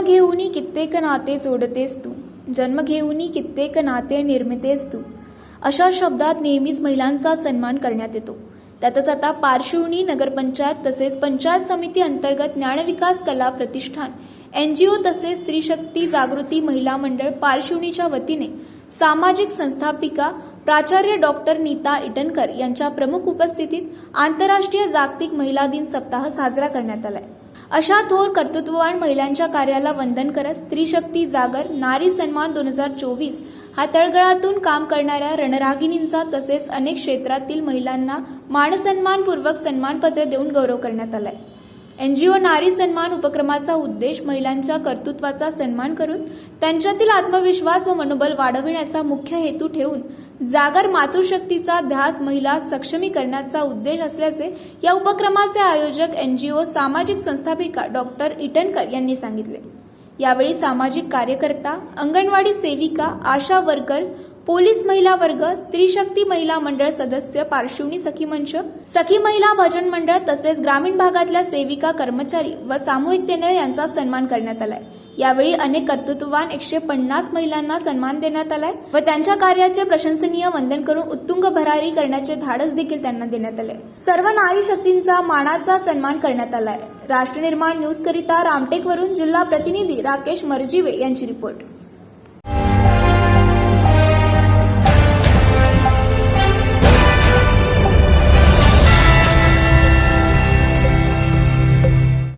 कित्येक नाते जोडतेस तू. जन्म घेऊनी कित्येक नाते निर्मितेस तू. अशा शब्दात नेहमीच महिलांचा सन्मान करण्यात येतो. त्यातच आता पारशिवनी नगरपंचायत तसेच पंचायत समिती अंतर्गत ज्ञानविकास कला प्रतिष्ठान एन जी ओ तसेच स्त्रीशक्ती जागृती महिला मंडळ पारशिवनीच्या वतीने सामाजिक संस्थापिका प्राचार्य डॉक्टर नीता इटनकर यांच्या प्रमुख उपस्थितीत आंतरराष्ट्रीय जागतिक महिला दिन सप्ताह साजरा करण्यात आलाय. अशा थोर कर्तृत्ववान महिलांच्या कार्याला वंदन करत स्त्रीशक्ती जागर नारी सन्मान दोन हजार चोवीस हा तळगळातून काम करणाऱ्या रणरागिणींचा तसेच अनेक क्षेत्रातील महिलांना मानसन्मानपूर्वक सन्मानपत्र देऊन गौरव करण्यात आलाय. एन जी ओ नारी सन्मान उपक्रमाचा उद्देश महिलांच्या कर्तृत्वाचा सन्मान करून त्यांच्यातील आत्मविश्वास व मनोबल वाढविण्याचा मुख्य हेतू ठेवून जागर मातृशक्तीचा ध्यास महिला सक्षमीकरणाचा उद्देश असल्याचे या उपक्रमाचे आयोजक एन जी ओ सामाजिक संस्थापिका डॉक्टर इटनकर यांनी सांगितले. यावेळी सामाजिक कार्यकर्ता अंगणवाडी सेविका आशा वर्कर पोलीस महिला वर्ग स्त्रीशक्ती महिला मंडळ सदस्य पार्श्वनी सखी मंच सखी महिला भजन मंडळ तसेच ग्रामीण भागातल्या सेविका कर्मचारी व सामूहिकतेने यांचा सन्मान करण्यात आलाय. यावेळी अनेक कर्तृत्ववान एकशे पन्नास महिलांना सन्मान देण्यात आलाय व त्यांच्या कार्याचे प्रशंसनीय वंदन करून उत्तुंग भरारी करण्याचे धाडस देखील त्यांना देण्यात आले. सर्व नारी शक्तींचा मानाचा सन्मान करण्यात आलाय. राष्ट्रनिर्माण न्यूज करिता रामटेकवरून जिल्हा प्रतिनिधी राकेश मर्जिवे यांची रिपोर्ट.